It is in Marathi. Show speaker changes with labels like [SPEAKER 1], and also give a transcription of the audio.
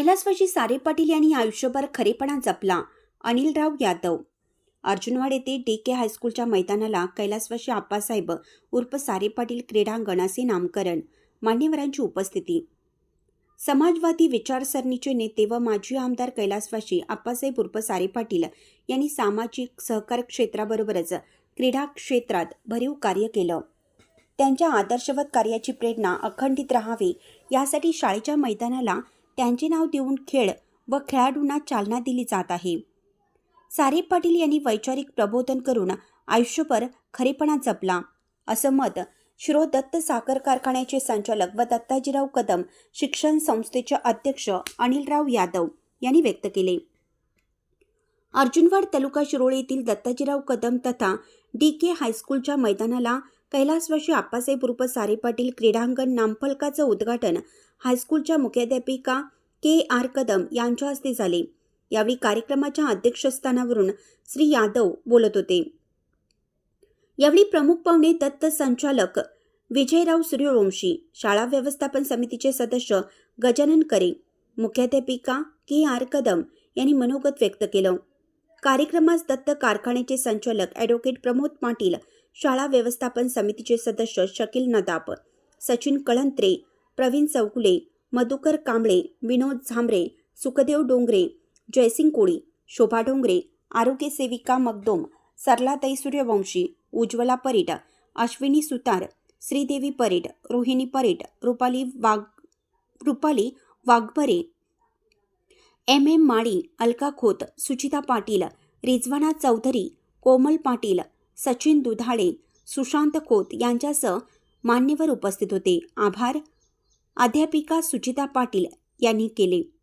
[SPEAKER 1] कैलासवाशी सारे पाटील यांनी आयुष्यभर खरेपणा जपला. अनिलराव यादव. अर्जुनवाड येथे डी के हायस्कूलच्या मैदानाला कैलासवाशी आप्पासाहेब उर्फ सारे पाटील क्रीडांगण असे नामकरण. मान्यवरांची उपस्थिती. समाजवादी विचारसरणीचे नेते व माजी आमदार कैलासवाशी आप्पासाहेब उर्फ सारे पाटील यांनी सामाजिक सहकार क्षेत्राबरोबरच क्रीडा क्षेत्रात भरीव कार्य केलं. त्यांच्या आदर्शवत कार्याची प्रेरणा अखंडित राहावी यासाठी शाळेच्या मैदानाला त्यांचे नाव देऊन खेळ व खेळाडूंना चालना दिली जात आहे. सारे पाटील यांनी वैचारिक प्रबोधन करून आयुष्यभर खरेपणा जपला. असं मत शिरो. दत्त साखर कारखान्याचे संचालक व दत्ताजीराव कदम शिक्षण संस्थेचे अध्यक्ष अनिलराव यादव यांनी व्यक्त केले. अर्जुनवाड तालुका शिरोळ येथील दत्ताजीराव कदम तथा डी के हायस्कूलच्या मैदानाला कैलासवाशी आप्पासाहेब रूप सारे पाटील क्रीडांगण नामफलकाचं उद्घाटन हायस्कूलच्या मुख्याध्यापिका के आर कदम यांच्या हस्ते झाले. यावेळी कार्यक्रमाच्या अध्यक्षस्थानावरून श्री यादव बोलत होते. यावेळी प्रमुख पाहुणे दत्त संचालक विजयराव सूर्यवंशी शाळा व्यवस्थापन समितीचे सदस्य गजानन करे मुख्याध्यापिका के आर कदम यांनी मनोगत व्यक्त केलं. कार्यक्रमास दत्त कारखान्याचे संचालक ॲडव्होकेट प्रमोद पाटील शाळा व्यवस्थापन समितीचे सदस्य शकील नदाप सचिन कळंत्रे प्रवीण चौकुले मधुकर कांबळे विनोद झांबरे सुखदेव डोंगरे जयसिंग कोळी शोभा डोंगरे आरोग्य सेविका मगदोम सरलाताई सूर्यवंशी उज्ज्वला परीट अश्विनी सुतार श्रीदेवी परीट रोहिणी परीट रुपाली वाघ रुपाली वाघबरे एम एम माळी अलका खोत सुचिता पाटील रिजवाना चौधरी कोमल पाटील सचिन दुधाळे सुशांत खोत यांच्यासह मान्यवर उपस्थित होते. आभार. अध्यापिका सुचिता पाटील यांनी केले.